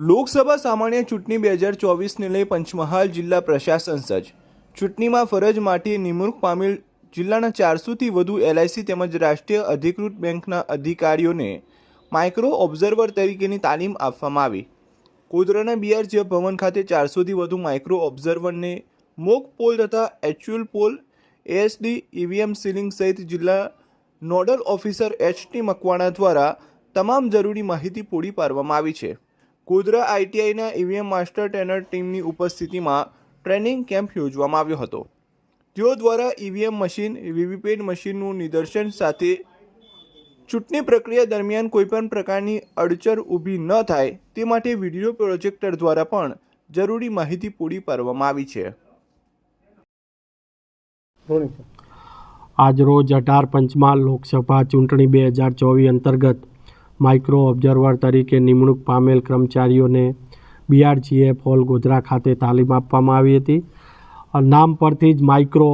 લોકસભા સામાન્ય ચૂંટણી બે હજાર ચોવીસને લઈ પંચમહાલ જિલ્લા પ્રશાસન સજ્જ. ચૂંટણીમાં ફરજ માટે નિમણૂક પામેલ જિલ્લાના ચારસોથી વધુ એલઆઈસી તેમજ રાષ્ટ્રીય અધિકૃત બેંકના અધિકારીઓને માઇક્રો ઓબ્ઝર્વર તરીકેની તાલીમ આપવામાં આવી. કોદરાના બીઆરજીએફ ભવન ખાતે ચારસોથી વધુ માઇક્રો ઓબ્ઝર્વરને મોક પોલ તથા એચ્યુઅલ પોલ એએસડી ઈવીએમ સીલિંગ સહિત જિલ્લા nodal officer H T Makwana દ્વારા તમામ જરૂરી માહિતી પૂરી પાડવામાં આવી છે. ગોધરા આઈટીઆઈના ઈવીએમ માસ્ટર ટ્રેનર ટીમની ઉપસ્થિતિમાં ટ્રેનિંગ કેમ્પ યોજવામાં આવ્યો હતો. તેઓ દ્વારા ઈવીએમ મશીન, વીવીપેટ મશીનનું નિદર્શન સાથે ચૂંટણી પ્રક્રિયા દરમિયાન કોઈપણ પ્રકારની અડચણ ઊભી ન થાય તે માટે વીડિયો પ્રોજેક્ટર દ્વારા પણ જરૂરી માહિતી પૂરી પાડવામાં આવી છે. આજરોજ અઢાર પંચમાં લોકસભા ચૂંટણી બે હજાર ચોવીસ અંતર્ગત માઇક્રો ઓબ્ઝર્વર તરીકે નિમણૂક પામેલ કર્મચારીઓને બીઆરજીએફ હોલ ગોધરા ખાતે તાલીમ આપવામાં આવી હતી. નામ પરથી જ માઇક્રો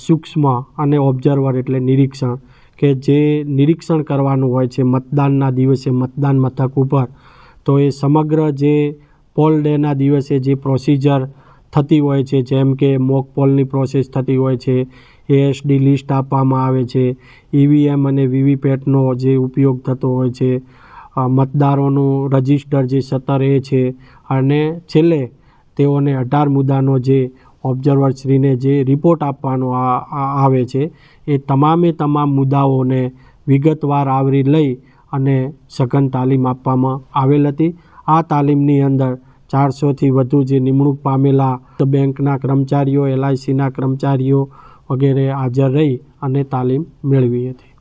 સૂક્ષ્મ અને ઓબ્ઝર્વર એટલે નિરીક્ષણ કે જે નિરીક્ષણ કરવાનું હોય છે મતદાનના દિવસે મતદાન મથક ઉપર. તો એ સમગ્ર જે પોલ ડેના દિવસે જે પ્રોસિજર થતી હોય છે, જેમ કે મોક પોલની પ્રોસેસ થતી હોય છે એએસડી લિસ્ટ આપવામાં આવે છે ઈવીએમ અને વીવીપેટનો જે ઉપયોગ થતો હોય છે મતદારોનું રજિસ્ટર જે સત્તર એ છે, અને છેલ્લે તેઓને અઢાર મુદ્દાનો જે ઓબ્ઝર્વરશ્રીને જે રિપોર્ટ આપવાનો આવે છે, એ તમામે તમામ મુદ્દાઓને વિગતવાર આવરી લઈ અને સઘન તાલીમ આપવામાં આવેલ હતી. આ તાલીમની અંદર ચારસોથી વધુ જે નિમણૂક પામેલા બેંકના કર્મચારીઓ એલઆઈસીના કર્મચારીઓ વગેરે હાજર રહી અને તાલીમ મેળવી હતી.